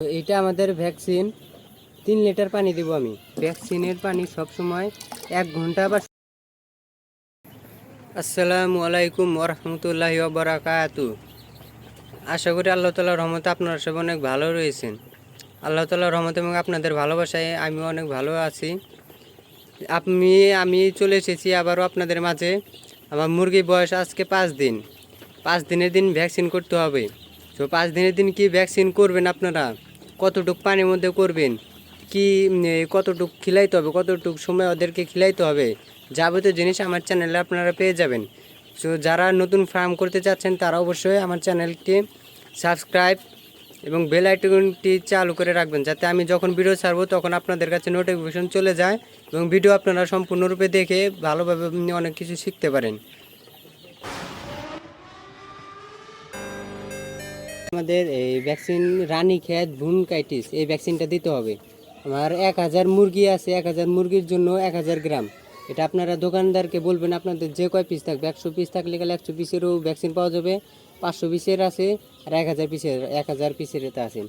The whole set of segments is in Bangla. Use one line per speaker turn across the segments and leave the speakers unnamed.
এটা আমাদের ভ্যাকসিন তিন লিটার পানি দেবো আমি। ভ্যাকসিনের পানি সবসময় এক ঘণ্টা বা আসসালামু আলাইকুম ওরহমতুল্লাহি বারাকাতু আশা করি আল্লাহ তালার রহমতে আপনারা সব অনেক ভালো রয়েছেন। আল্লাহ তালার রহমত এবং আপনাদের ভালোবাসায় আমি অনেক ভালো আছি। আপনি আমি চলে এসেছি আবারও আপনাদের মাঝে। আমার মুরগির বয়স আজকে পাঁচ দিন। পাঁচ দিনের দিন ভ্যাকসিন করতে হবে। তো পাঁচ দিনের দিন কি ভ্যাকসিন করবেন আপনারা? কতটুক পানির মধ্যে করবেন? কি কতটুক খিলাইতে হবে? কতটুক সময় ওদেরকে খিলাইতে হবে? যাবতীয় জিনিস আমার চ্যানেলে আপনারা পেয়ে যাবেন। তো যারা নতুন ফার্ম করতে চাচ্ছেন, তারা অবশ্যই আমার চ্যানেলটি সাবস্ক্রাইব এবং বেল আইকনটি চালু করে রাখবেন, যাতে আমি যখন ভিডিও ছাড়বো, তখন আপনাদের কাছে নোটিফিকেশন চলে যায় এবং ভিডিও আপনারা সম্পূর্ণরূপে দেখে ভালোভাবে অনেক কিছু শিখতে পারেন। আমাদের এই ভ্যাকসিন রানী খেত ভুনকাইটিস এই ভ্যাকসিনটা দিতে হবে। আমার এক হাজার মুরগি আছে, এক হাজার মুরগির জন্য এক হাজার গ্রাম। এটা আপনারা দোকানদারকে বলবেন, আপনাদের যে কয় পিস থাকবে, একশো পিস থাকলে গেলে একশো পিসেরও ভ্যাকসিন পাওয়া যাবে, পাঁচশো পিসের আছে, আর এক হাজার পিসের এক হাজার পিসের এটা আছে।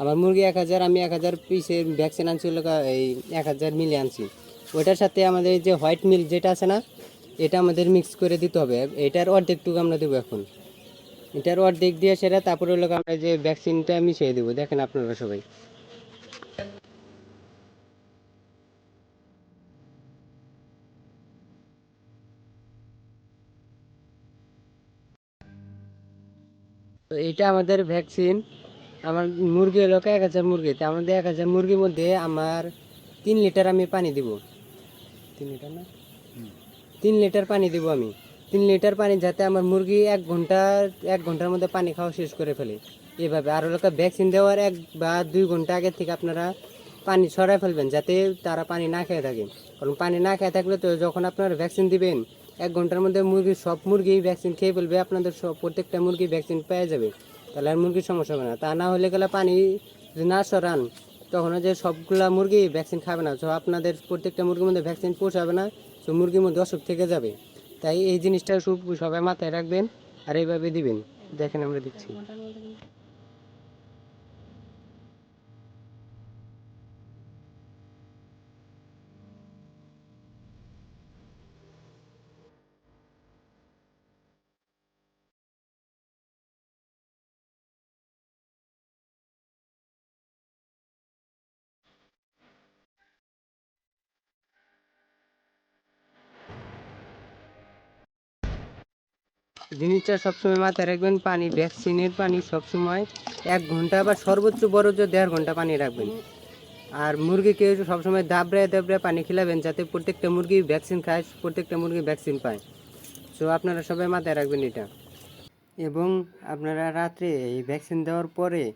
আমার মুরগি এক হাজার, আমি এক হাজার পিসের ভ্যাকসিন আনছি এই এক হাজার মিলে আনছি। ওইটার সাথে আমাদের যে হোয়াইট মিল্ক যেটা আছে না, এটা আমাদের মিক্স করে দিতে হবে। এটার অর্ধেকটুকু আমরা দেবো এখন। এটার অর্ধেক দিয়ে সেটা তারপরে হলো আমরা যে ভ্যাকসিনটা আমি মিশিয়ে দেবো। দেখেন আপনারা সবাই। তো এটা আমাদের ভ্যাকসিন আমার মুরগি হলো এক হাজার মুরগি। তা আমাদের এক হাজার মুরগির মধ্যে আমার তিন লিটার আমি পানি দিব। তিন লিটার না? তিন লিটার পানি দিব আমি। তিন লিটার পানি যাতে আমার মুরগি এক ঘণ্টা এক ঘণ্টার মধ্যে পানি খাওয়া শেষ করে ফেলে। এভাবে আর হলো ভ্যাকসিন দেওয়ার এক বা দুই ঘণ্টা আগে থেকে আপনারা পানি ছড়াই ফেলবেন, যাতে তারা পানি না খেয়ে থাকে। কারণ পানি না খেয়ে থাকলে তো যখন আপনারা ভ্যাকসিন দিবেন, এক ঘণ্টার মধ্যে মুরগি, সব মুরগি ভ্যাকসিন খেয়ে ফেলবে, আপনাদের সব প্রত্যেকটা মুরগি ভ্যাকসিন পেয়ে যাবে। তাহলে আর মুরগির সমস্যা হবে না। তা না হলে গেলে পানি যদি না সরান তখন যে সবগুলা মুরগি ভ্যাকসিন খাবে না। তো আপনাদের প্রত্যেকটা মুরগির মধ্যে ভ্যাকসিন পৌঁছাবে না, তো মুরগির মধ্যে অসুখ থেকে যাবে। তাই এই জিনিসটা সব- সবাই মাথায় রাখবেন আর এইভাবে দিবেন। দেখেন আমরা দিচ্ছি। জিনিসটা সবসময় মাথায় রাখবেন, পানি ভ্যাকসিনের পানি সবসময় এক ঘণ্টা বা সর্বোচ্চ বড় যে দেড় ঘণ্টা পানি রাখবেন। আর মুরগিকে সবসময় দাবড়ায় দাবড়ায় পানি খিলাবেন যাতে প্রত্যেকটা মুরগি ভ্যাকসিন খায়, প্রত্যেকটা মুরগি ভ্যাকসিন পায়। সো আপনারা সবাই মাথায় রাখবেন এটা। এবং আপনারা রাত্রে এই ভ্যাকসিন দেওয়ার পরে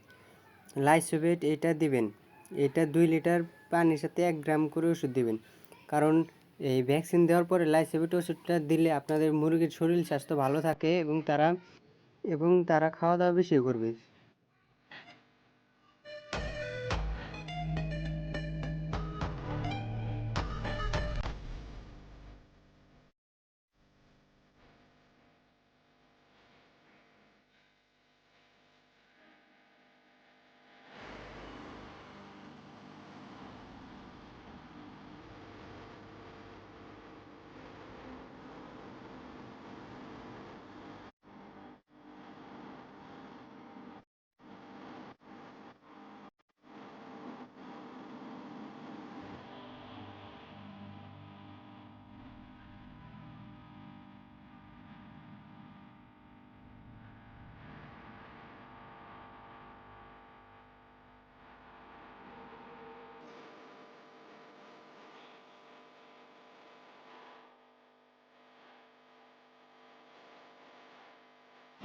লাইসোভেট এটা দিবেন। এটা দুই লিটার পানির সাথে এক গ্রাম করে ওষুধ দিবেন। কারণ এই ভ্যাকসিন দেওয়ার পরে লাইসেভিট ওষুধটা দিলে আপনাদের মুরগির শরীর স্বাস্থ্য ভালো থাকে এবং তারা এবং তারা খাওয়া দাওয়া বেশি করবে।